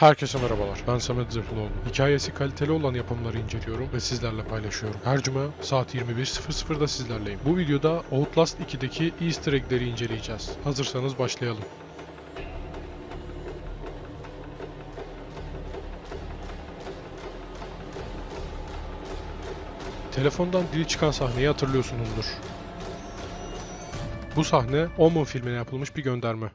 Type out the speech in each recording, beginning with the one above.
Herkese merhabalar. Ben Samet Zırhlıoğlu. Hikayesi kaliteli olan yapımları inceliyorum ve sizlerle paylaşıyorum. Her cuma saat 21.00'da sizlerleyim. Bu videoda Outlast 2'deki Easter egg'leri inceleyeceğiz. Hazırsanız başlayalım. Telefondan dili çıkan sahneyi hatırlıyorsunuzdur. Bu sahne Omen filmine yapılmış bir gönderme.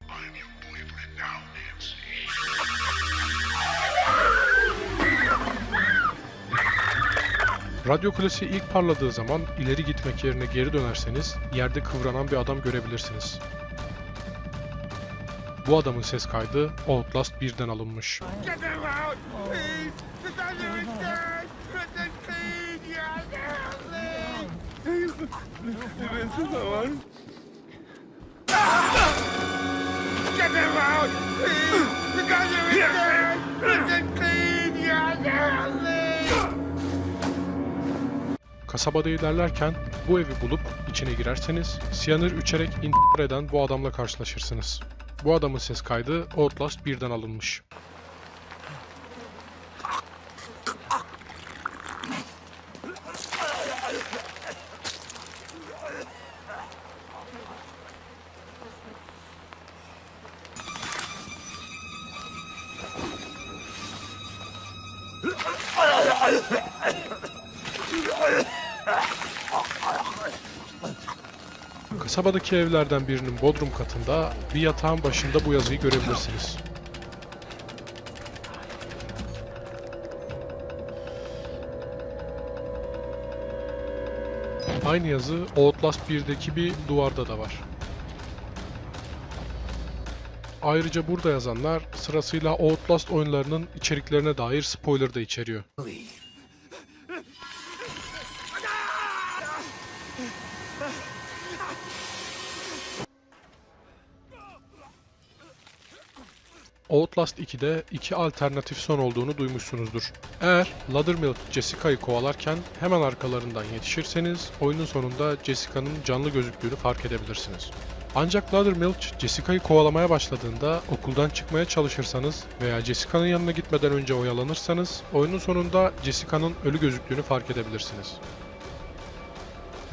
Radyo kulesi ilk parladığı zaman ileri gitmek yerine geri dönerseniz yerde kıvranan bir adam görebilirsiniz. Bu adamın ses kaydı Outlast 1'den alınmış. Get him out! Please! Kasabada ilerlerken bu evi bulup içine girerseniz siyanür içerek intihar eden bu adamla karşılaşırsınız. Bu adamın ses kaydı Outlast 1'den alınmış. Kasabadaki evlerden birinin bodrum katında bir yatağın başında bu yazıyı görebilirsiniz. Aynı yazı Outlast 1'deki bir duvarda da var. Ayrıca burada yazanlar sırasıyla Outlast oyunlarının içeriklerine dair spoiler da içeriyor. Outlast 2'de iki alternatif son olduğunu duymuşsunuzdur. Eğer Laddermill Jessica'yı kovalarken hemen arkalarından yetişirseniz oyunun sonunda Jessica'nın canlı gözüktüğünü fark edebilirsiniz. Ancak Laddermilch Jessica'yı kovalamaya başladığında okuldan çıkmaya çalışırsanız veya Jessica'nın yanına gitmeden önce oyalanırsanız oyunun sonunda Jessica'nın ölü gözüktüğünü fark edebilirsiniz.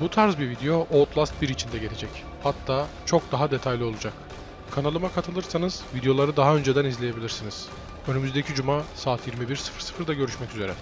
Bu tarz bir video Outlast 1 için de gelecek. Hatta çok daha detaylı olacak. Kanalıma katılırsanız videoları daha önceden izleyebilirsiniz. Önümüzdeki cuma saat 21.00'da görüşmek üzere.